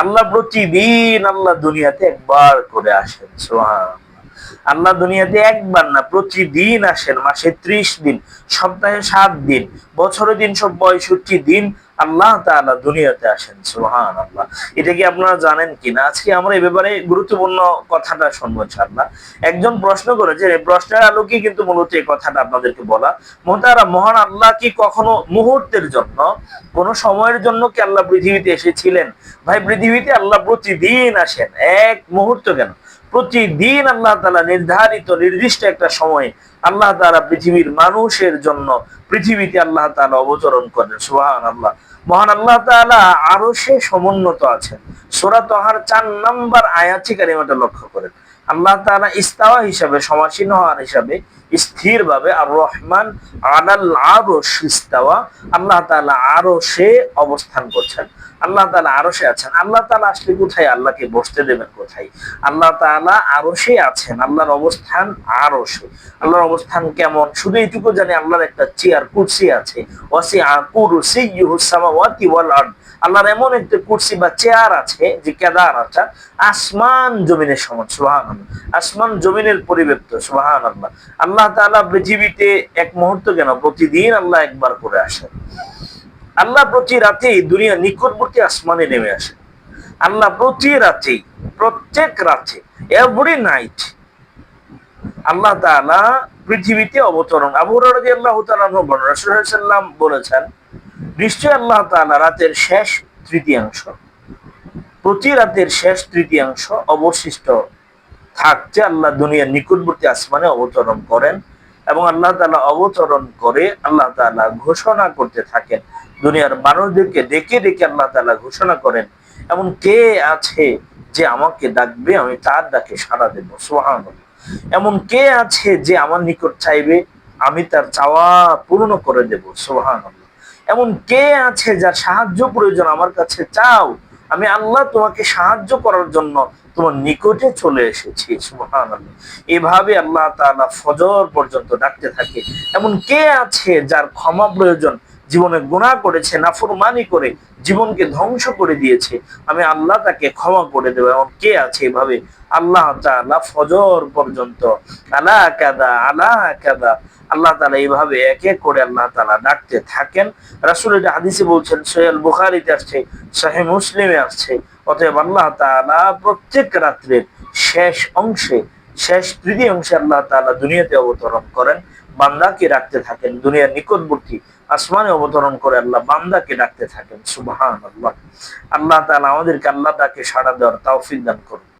আল্লাহ প্রতিদিন আল্লাহ দুনিয়াতে একবার করে আসেন। আল্লাহ দুনিয়াতে একবার না, প্রতিদিন আসেন। মাসে ত্রিশ দিন, সপ্তাহে সাত দিন, বছরে তিনশো পঁয়ষট্টি দিন আল্লাহ তাআলা দুনিয়াতে আসেন সুহান আল্লাহ এটা কি আপনারা জানেন কিনা? আজকে আমরা এ ব্যাপারে গুরুত্বপূর্ণ কথাটা শুনব ইনশাআল্লাহ। একজন প্রশ্ন করেছে এই প্রশ্নের আলোকে কিন্তু মূলত এই কথাটা আপনাদেরকে বলা। মোতারা মহান আল্লাহ কি কখনো মুহূর্তের জন্য, কোন সময়ের জন্য কি আল্লাহ পৃথিবীতে এসেছিলেন? ভাই, পৃথিবীতে আল্লাহ প্রতিদিন আসেন। এক মুহূর্ত কেন? প্রতিদিন আল্লাহ তালা নির্ধারিত, নির্দিষ্ট একটা সময়ে আল্লাহ তালা পৃথিবীর মানুষের জন্য পৃথিবীতে আল্লাহ তালা অবতরণ করেন সুহান আল্লাহ মহান আল্লাহ তালা আরও সে সমুন্নত আছেন। সোরা তোহার চার নাম্বার আয়াতি কারিমাটা লক্ষ্য করেন। আল্লাহ তালা ইস্তাওয়া হিসাবে, সমাসীন হওয়ার হিসাবে স্থির ভাবে আর রহমান আনাল আরও ইস্তাওয়া আল্লাহ তালা আরও সে অবস্থান করছেন। আল্লাহ তালা আরও সে আছেন। আল্লাহ তালা আসলে কোথায়? আল্লাহকে বসতে দেবেন কোথায়? আল্লাহ তালা আরও সে আছেন। আল্লাহর অবস্থান আরও সে আল্লাহর অবস্থান কেমন? শুধু এইটুকু জানি আল্লাহর একটা চেয়ার, কুর্সি আছে। ওয়াসি কুরসি ইউহুসামাওয়াতি ওয়াল আল্লাহর এমন একটা কুর্সি বা চেয়ার আছে যে কেদার আছে। আসমান জমিনের সমান সুহান আসমান জমিনের পরিব্যক্ত সুহান আল্লাহ আল্লাহ তালা পৃথিবীতে এক মুহূর্ত কেন? প্রতিদিন আল্লাহ একবার করে আসেন। আল্লাহ প্রতি রাতেই দুনিয়া নিকটবর্তী আসমানে নেমে আসে। আল্লাহ প্রতি রাতেই, প্রত্যেক রাতে এভরি নাইট আল্লাহ তাআলা পৃথিবীতে অবতরণ। আবু রাজি আল্লাহ রাসুল্লাম বলেছেন নিশ্চয় আল্লাহ তাআলা রাতের শেষ তৃতীয়াংশ, প্রতি রাতের শেষ তৃতীয়াংশ অবশিষ্ট থাকতে আল্লাহ দুনিয়ার নিকটবর্তী আসমানে অবতরণ করেন এবং আল্লাহ তালা অবতরণ করে আল্লাহ তালা ঘোষণা করতে থাকেন। দুনিয়ার মানুষদেরকে ডেকে ডেকে আল্লাহ তালা ঘোষণা করেন, এমন কে আছে যে আমাকে ডাকবে, আমি তার ডাকে সাড়া দেব সোহান এমন কে আছে যে আমার নিকট চাইবে, আমি তার চাওয়া পূর্ণ করে দেব সোহান এমন কে আছে যার সাহায্য প্রয়োজন আমার কাছে চাও, আমি আল্লাহ তোমাকে সাহায্য করার জন্য তোমার নিকটে চলে এসেছি সুহান এভাবে আল্লাহ তাআলা ফজর পর্যন্ত ডাকতে থাকে। এমন কে আছে যার ক্ষমা প্রয়োজন জীবনে গুণা করেছে, নাফরমানি করে জীবনকে ধ্বংস করে দিয়েছে, আমি আল্লাহ তাকে ক্ষমা করে দেবো। এমন কে আছে এভাবে? আল্লাহ তাআলা ফজর পর্যন্ত। আলা কাদা আলা কাদা আল্লাহ তালা এইভাবে এক এক করে আল্লাহ তালা ডাকতে থাকেন। রাসুল এটা হাদিসে বলছেন সৈয়াল বুখারিতে আসছে শাহে মুসলিমে আসছে। অতএব আল্লাহ তালা প্রত্যেক রাত্রের শেষ অংশে শেষ অংশে আল্লাহ তালা দুনিয়াতে অবতরণ করেন, বান্দাকে রাখতে থাকেন, দুনিয়ার নিকটবর্তী আসমানে অবতরণ করে আল্লাহ বান্দাকে ডাকতে থাকেন সুবাহান আল্লাহ আল্লাহ তালা আমাদেরকে আল্লাহ তাকে সাড়া দেওয়ার তাও দান করুন।